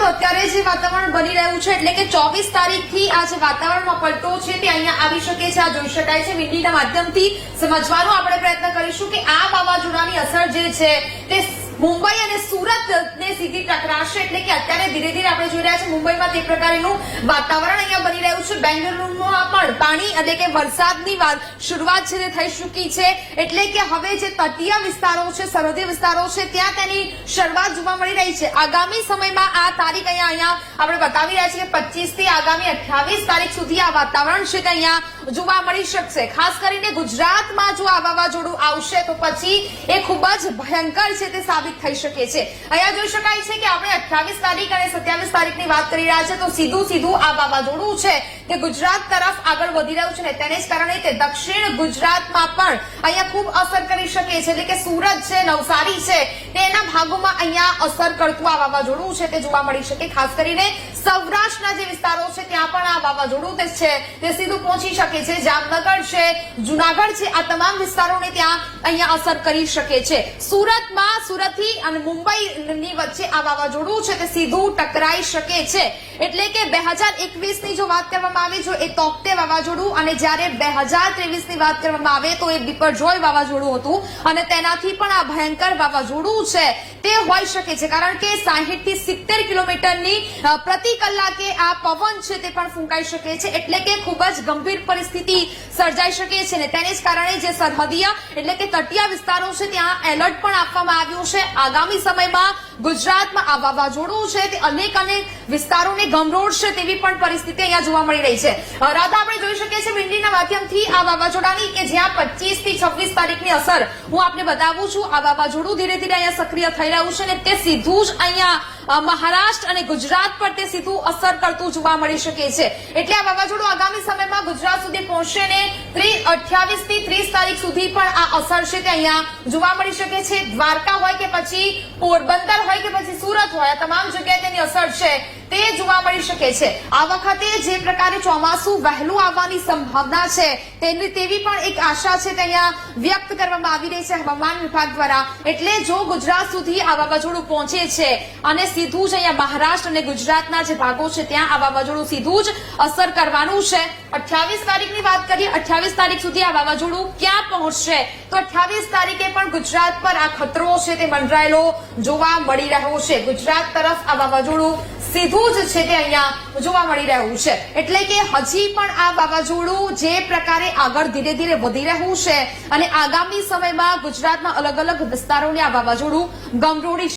તો અત્યારે જે વાતાવરણ બની રહ્યું છે, એટલે કે ચોવીસ તારીખથી આ જે વાતાવરણમાં પલટો છે તે અહીંયા આવી શકે છે, આ જોઈ શકાય છે. વીંડીના માધ્યમથી સમજવાનો આપણે પ્રયત્ન કરીશું કે આ વાવાઝોડાની અસર જે છે તે મુંબઈ અને સુરત ને સીધી ટકરાશે એટલે કે અત્યારે ધીરે ધીરે આપણે જોઈ મુંબઈમાં તે પ્રકારનું વાતાવરણ અહીંયા બની રહ્યું છે. બેંગલુરુમાં પણ પાણી એટલે કે વરસાદની શરૂઆત છે તે થઈ ચૂકી છે. એટલે કે હવે જે તટીય વિસ્તારો છે, સરહદી વિસ્તારો છે, ત્યાં તેની શરૂઆત જોવા મળી રહી છે. આગામી સમયમાં આ તારીખ અહીંયા અહીંયા આપણે બતાવી રહ્યા છીએ કે પચીસથી આગામી અઠ્યાવીસ તારીખ સુધી આ વાતાવરણ છે તે અહીંયા જોવા મળી શકશે. ખાસ કરીને ગુજરાતમાં જો આ વાવાઝોડું આવશે તો પછી એ ખૂબ જ ભયંકર છે તે સાબિત થઈ શકે છે. અહીંયા જોઈ શકાય છે કે આપણે અઠ્યાવીસ તારીખ અને સત્યાવીસ તારીખની વાત કરી રહ્યા છે, તો સીધું સીધું આ વાવાઝોડું છે તે ગુજરાત તરફ આગળ વધી રહ્યું છે ને તેને જ કારણે તે દક્ષિણ ગુજરાતમાં પણ અહીંયા ખૂબ અસર કરી શકે છે. એટલે કે સુરત છે, નવસારી છે તેના ભાગોમાં અહીંયા અસર કરતું આ વાવાઝોડું છે તે જોવા મળી શકે. ખાસ કરીને સૌરાષ્ટ્રના જે વિસ્તારો છે, ત્યાં પણ આ વાવાઝોડું તે છે. તે સીધું પહોંચી શકે છે. જામનગર છે, જુનાગઢ છે, આ તમામ વિસ્તારોને ત્યાં અહીંયા અસર કરી શકે છે. સુરતમાં, સુરતથી અને મુંબઈની વચ્ચે આ વાવાઝોડું છે તે સીધું ટકરાઈ શકે છે એટલે કે બે હજાર એકવીસની જો વાત કરવામાં આવે, જો એ તોકતે વાવાઝોડું અને જ્યારે બે હજાર ત્રેવીસની વાત કરવામાં આવે, તો એ બિપરજોય વાવાઝોડું હતું અને તેનાથી પણ આ ભયંકર વાવાઝોડું છે. તે હોઈ શકે છે, કારણ કે સાહીઠથી સિત્તેર કિલોમીટરની પ્રતિ કલાકે આ પવન છે તે પણ ફૂંકાઈ શકે છે. એટલે કે ખૂબ જ ગંભીર પરિસ્થિતિ સર્જાઈ શકે છે ને તેને જ કારણે જે સરહદીય, એટલે કે તટીય વિસ્તારો છે, ત્યાં એલર્ટ પણ આપવામાં આવ્યું છે. આગામી સમયમાં ગુજરાતમાં આ વાવાઝોડું છે તે અનેક અનેક વિસ્તારોને ગમરોડશે તેવી પણ પરિસ્થિતિ અહીંયા જોવા મળી રહી છે. રાધા, આપણે જોઈ શકીએ છીએ વિંડીના માધ્યમથી આ વાવાઝોડાની કે જ્યાં પચીસથી છવ્વીસ તારીખની અસર હું આપને બતાવું છું, આ વાવાઝોડું ધીરે ધીરે અહીંયા સક્રિય થઈ રહ્યું છે અને તે સીધું જ અહીંયા મહારાષ્ટ્ર અને ગુજરાત પર તે સીધું અસર કરતું જોવા મળી શકે છે. એટલે આ વાવાઝોડું આગામી સમયમાં ગુજરાત સુધી પહોંચશે ને અઠ્યાવીસથી ત્રીસ તારીખ સુધી પણ આ અસર છે તે અહીંયા જોવા મળી શકે છે. દ્વારકા હોય કે પછી પોરબંદર હોય કે પછી સુરત હોય, આ તમામ જગ્યાએ તેની અસર છે તે જોવા મળી શકે છે. આ વખતે જે પ્રકારે ચોમાસું વહેલું આવવાની સંભાવના છે તેની તેવી પણ એક આશા છે તે અહીંયા વ્યક્ત કરવામાં આવી રહી છે હવામાન વિભાગ દ્વારા. એટલે જો ગુજરાત સુધી આ વાવાઝોડું પહોંચે છે અને સીધું જ અહીંયા મહારાષ્ટ્ર અને ગુજરાતના જે ભાગો છે ત્યાં આ વાવાઝોડું સીધું જ અસર કરવાનું છે. અઠ્યાવીસ તારીખની વાત કરીએ, અઠ્યાવીસ તારીખ સુધી આ વાવાઝોડું ક્યાં પહોંચશે? તો અઠ્યાવીસ તારીખે પણ ગુજરાત પર આ ખતરો છે તે મંડરાયેલો જોવા મળી રહ્યો છે. ગુજરાત તરફ આ વાવાઝોડું સીધું જ છે તે અહીંયા જોવા મળી રહ્યું છે. એટલે કે હજી પણ આ વાવાઝોડું જે પ્રકારે આગળ ધીરે ધીરે વધી રહ્યું છે અને આગામી સમયમાં ગુજરાતના અલગ અલગ વિસ્તારોને આ વાવાઝોડું ગમરોડી